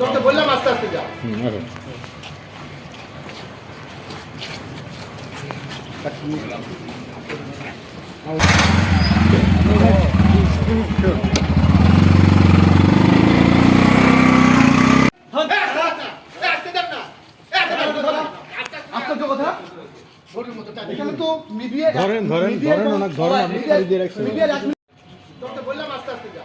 তোকে বললাম আস্তে আস্তে যা আচ্ছা। এখানে তো মিডিয়া ধরেন ধরেন ধরেন অনেক ধরেন আপনি দিয়ে বললাম আস্তে আস্তে যা